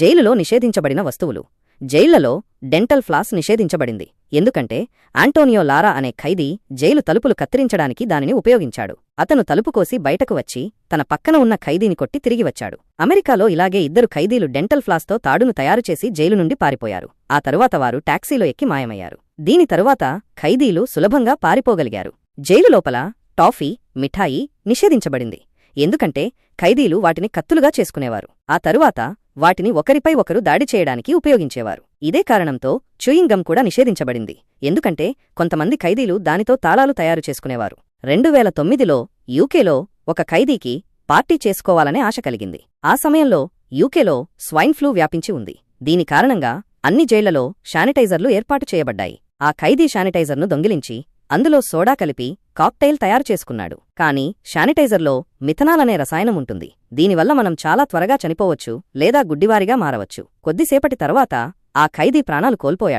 జైలులో నిషేధించబడిన వస్తువులు. జైళ్ళలో డెంటల్ ఫ్లాస్ నిషేధించబడింది. ఎందుకంటే ఆంటోనియో లారా అనే ఖైదీ జైలు తలుపులు కత్తిరించడానికి దానిని ఉపయోగించాడు. అతను తలుపు కోసి బయటకు వచ్చి తన పక్కన ఉన్న ఖైదీని కొట్టి తిరిగి వచ్చాడు. అమెరికాలో ఇలాగే ఇద్దరు ఖైదీలు డెంటల్ ఫ్లాస్తో తాడును తయారుచేసి జైలు నుండి పారిపోయారు. ఆ తరువాత వారు టాక్సీలో ఎక్కి మాయమయ్యారు. దీని తరువాత ఖైదీలు సులభంగా పారిపోగలిగారు. జైలు లోపల టాఫీ మిఠాయి నిషేధించబడింది. ఎందుకంటే ఖైదీలు వాటిని కత్తులుగా చేసుకునేవారు. ఆ తరువాత వాటిని ఒకరిపై ఒకరు దాడి చేయడానికి ఉపయోగించేవారు. ఇదే కారణంతో చూయింగ్ గమ్ కూడా నిషేధించబడింది. ఎందుకంటే కొంతమంది ఖైదీలు దానితో తాళాలు తయారు చేసుకునేవారు. రెండు వేల తొమ్మిదిలో యూకేలో ఒక ఖైదీకి పార్టీ చేసుకోవాలనే ఆశ కలిగింది. ఆ సమయంలో యూకేలో స్వైన్ ఫ్లూ వ్యాపించి ఉంది. దీని కారణంగా అన్ని జైళ్ళలో శానిటైజర్లు ఏర్పాటు చేయబడ్డాయి. ఆ ఖైదీ శానిటైజర్ను దొంగిలించి అందులో సోడా కలిపి కాక్టైల్ తయారు చేసుకున్నాడు. కానీ శానిటైజర్లో మిథనాల్ అనే రసాయనం ఉంటుంది. దీనివల్ల మనం చాలా త్వరగా చనిపోవచ్చు లేదా గుడ్డివారిగా మారవచ్చు. కొద్దిసేపటి తర్వాత ఆ ఖైదీ ప్రాణాలు కోల్పోయాడు.